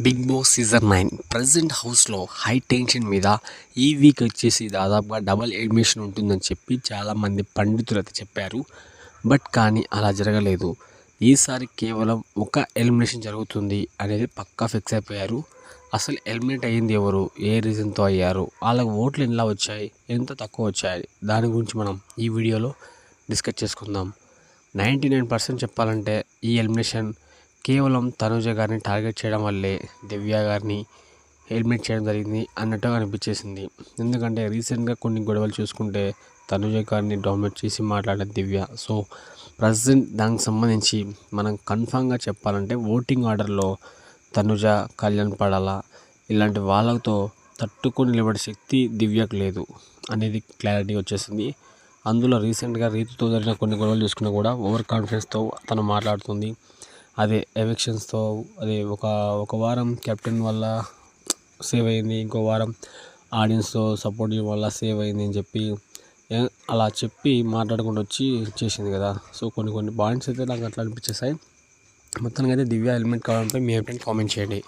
Bigg Boss season nine present హౌస్లో high tension మీద ఈ వీక్ వచ్చేసి దాదాపుగా డబల్ అడ్మిషన్ ఉంటుందని చెప్పి చాలామంది పండితులు అయితే చెప్పారు. బట్ కానీ అలా జరగలేదు. ఈసారి కేవలం ఒక ఎలిమినేషన్ జరుగుతుంది అనేది పక్కా ఫిక్స్ అయిపోయారు. అసలు ఎలిమినేట్ అయ్యింది ఎవరు? ఏ రీజన్తో అయ్యారు? వాళ్ళకి ఓట్లు ఎలా వచ్చాయి? ఎంత తక్కువ వచ్చాయి? దాని గురించి మనం ఈ వీడియోలో డిస్కస్ చేసుకుందాం. నైంటీ నైన్ పర్సెంట్ చెప్పాలంటే ఈ ఎలిమినేషన్ కేవలం తనుజ గారిని టార్గెట్ చేయడం వల్లే దివ్య గారిని హెల్మెట్ చేయడం జరిగింది అన్నట్టుగా అనిపించేసింది. ఎందుకంటే రీసెంట్గా కొన్ని గొడవలు చూసుకుంటే తనుజ గారిని డామినేట్ చేసి మాట్లాడే దివ్య. సో ప్రజెంట్ దానికి సంబంధించి మనం కన్ఫామ్గా చెప్పాలంటే ఓటింగ్ ఆర్డర్లో తనుజ కళ్యాణ్ పడాలా? ఇలాంటి వాళ్ళతో తట్టుకొని నిలబడే శక్తి దివ్యకు లేదు అనేది క్లారిటీ వచ్చేసింది. అందులో రీసెంట్గా రీతితో జరిగిన కొన్ని గొడవలు చూసుకున్నా కూడా ఓవర్ కాన్ఫిడెన్స్తో తను మాట్లాడుతుంది. అదే ఎవిక్షన్స్తో అదే ఒక ఒక వారం కెప్టెన్ వల్ల సేవ్ అయింది ఇంకో వారం ఆడియన్స్తో సపోర్ట్ చేయడం వల్ల సేవ్ అయింది అని చెప్పి అలా చెప్పి మాట్లాడుకుంటూ వచ్చి చేసింది కదా. సో కొన్ని కొన్ని పాయింట్స్ అయితే నాకు అట్లా అనిపించేసాయి మొత్తానికి అయితే దివ్య హెల్మెట్ కావాలంటే మీ ఏంటంటే కామెంట్ చేయండి.